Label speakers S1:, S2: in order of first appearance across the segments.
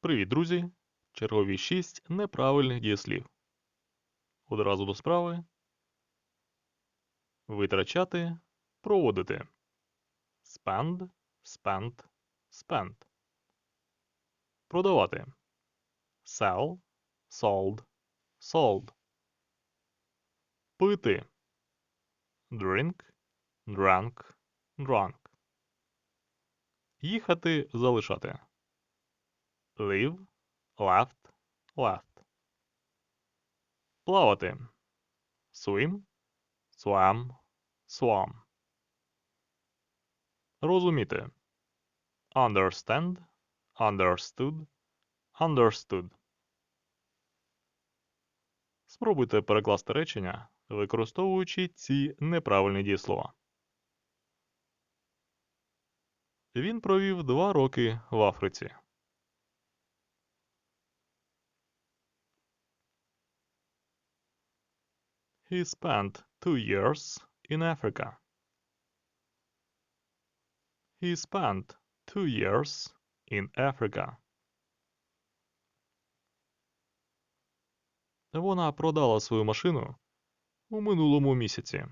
S1: Привіт, друзі! Чергові 6 неправильних дієслів. Одразу до справи. Витрачати, проводити. Spend, spent, spent. Продавати. Sell, sold, sold. Пити. Drink, drank, drunk. Їхати, залишати. Live, left, left. Плавати. Swim, swam, swam. Розуміти. Understand, understood, understood. Спробуйте перекласти речення, використовуючи ці неправильні дієслова. Він провів два роки в Африці. He spent two years in Africa. He spent two years in Africa. Вона продала свою машину у минулому місяці.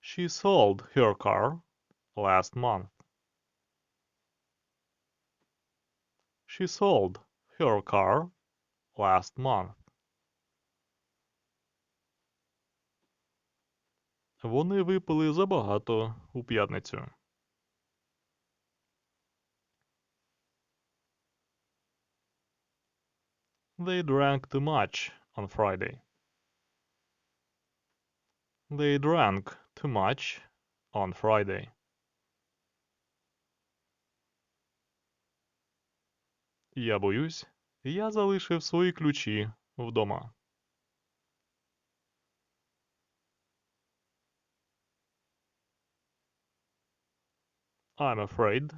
S1: She sold her car last month. She sold her car last month. Вони випили забагато у п'ятницю. They drank too much on Friday. They drank too much on Friday. Я боюсь, я залишив свої ключі вдома. I'm afraid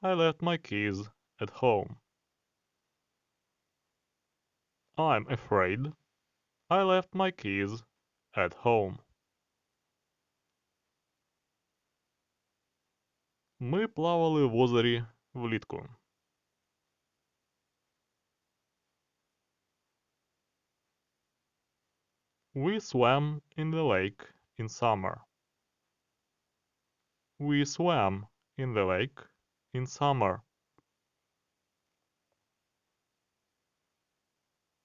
S1: I left my keys at home. I'm afraid I left my keys at home. Ми плавали в озері влітку. We swam in the lake in summer. We swam in the lake in summer.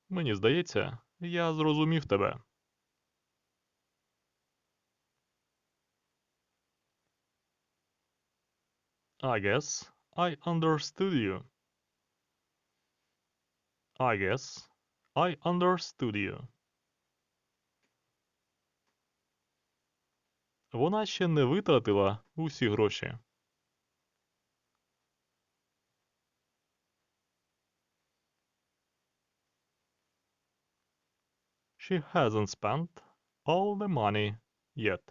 S1: Мені здається, я зрозумів тебе. I guess I understood you. I guess I understood you. Вона ще не витратила усі гроші. She hasn't spent all the money yet.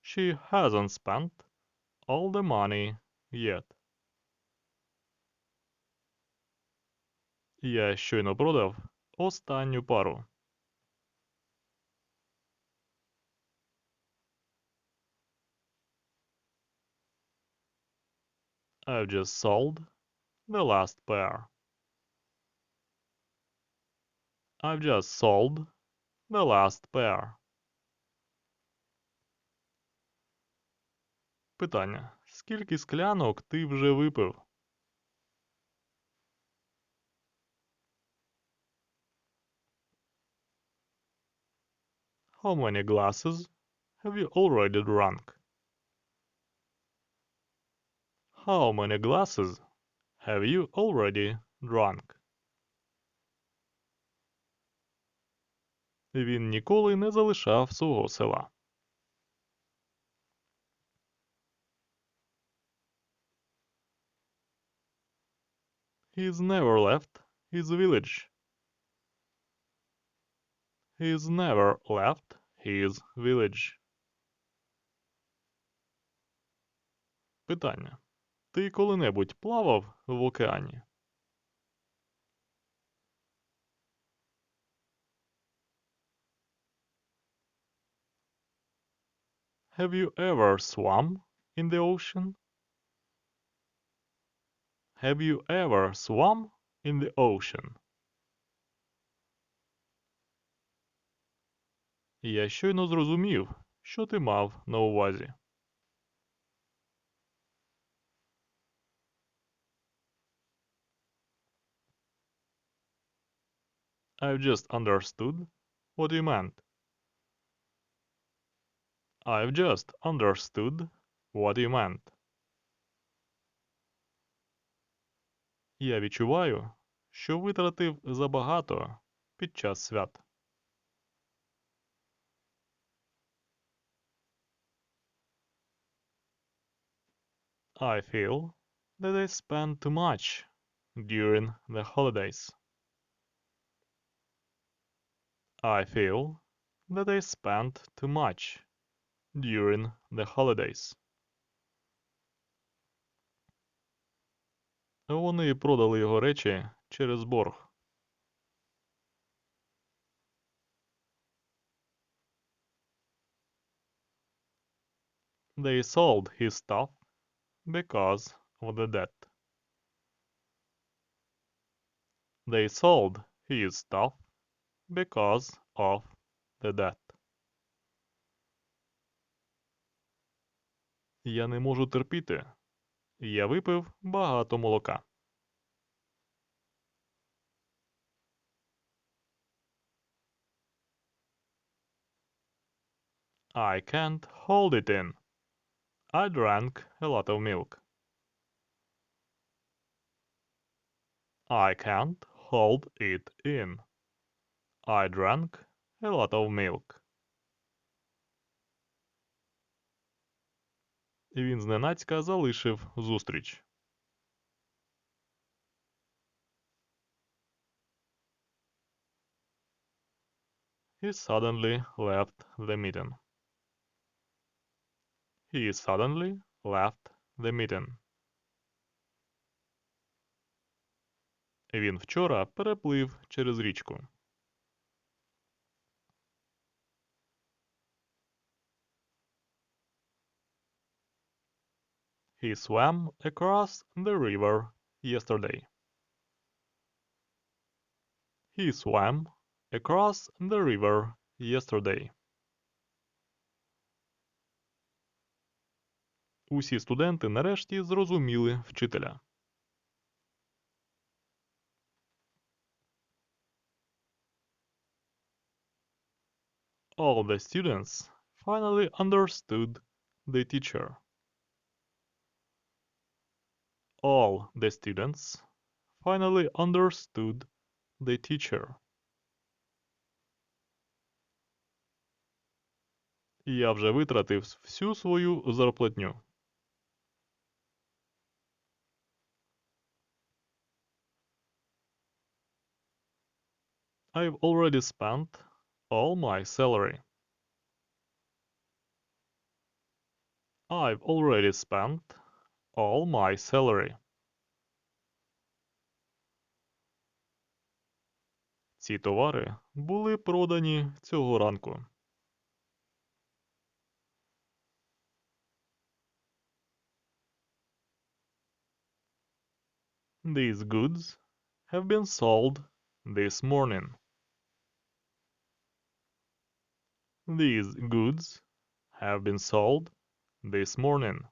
S1: She hasn't spent all the money yet. Я щойно продав останню пару. I've just sold the last pair. I've just sold the last pair. Питання. Скільки склянок ти вже випив? How many glasses have you already drunk? How many glasses have you already drunk? Він ніколи не залишав свого села. He's never left his village. He's never left his village. Питання. Ти коли-небудь плавав в океані? Have you ever swum in the ocean? Have you ever swum in the ocean? Я щойно зрозумів, що ти мав на увазі. I've just understood what you meant. I've just understood what you meant. Я відчуваю, що витратив забагато під час свят. I feel that I spend too much during the holidays. I feel that I spent too much during the holidays. Вони продали його речі через борг. They sold his stuff because of the debt. They sold his stuff because of the debt. Я не можу терпіти. Я випив багато молока. I can't hold it in. I drank a lot of milk. I can't hold it in. I drank a lot of milk. Він зненацька залишив зустріч. He suddenly left the meeting. He suddenly left the meeting. Він вчора переплив через річку. He swam across the river yesterday. He swam across the river yesterday. Усі студенти нарешті зрозуміли вчителя. All the students finally understood the teacher. All the students finally understood the teacher. Я вже витратив всю свою зарплатню. I've already spent all my salary. I've already spent all my salary. Ці товари були продані цього ранку. These goods have been sold this morning. These goods have been sold this morning.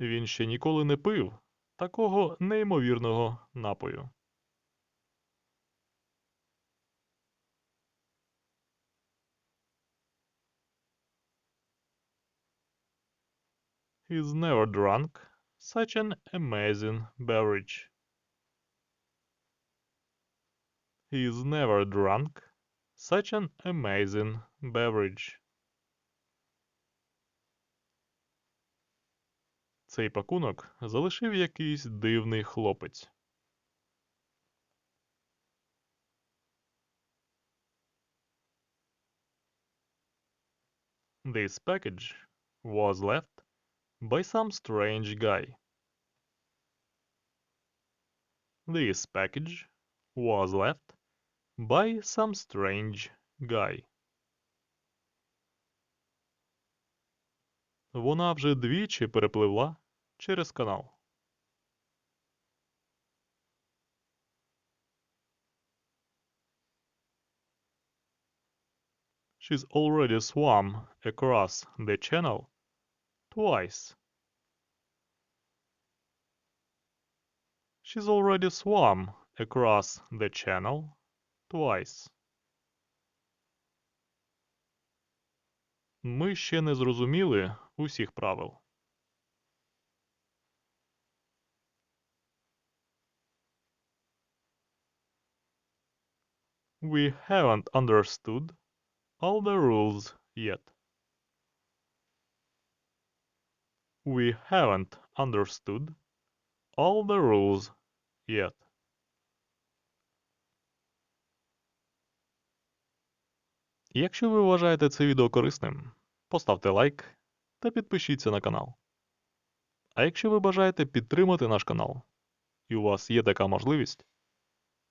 S1: Він ще ніколи не пив такого неймовірного напою. He's never drunk such an amazing beverage. He's never drunk such an amazing beverage. Цей пакунок залишив якийсь дивний хлопець. This package was left by some strange guy. This package was left by some strange guy. Вона вже двічі перепливла через канал. She's already swum across the channel twice. She's already swum across the channel twice. Ми ще не зрозуміли усіх правил. We haven't understood all the rules yet. We haven't understood all the rules yet. Якщо ви вважаєте це відео корисним, поставте лайк та підпишіться на канал. А якщо ви бажаєте підтримати наш канал, і у вас є така можливість,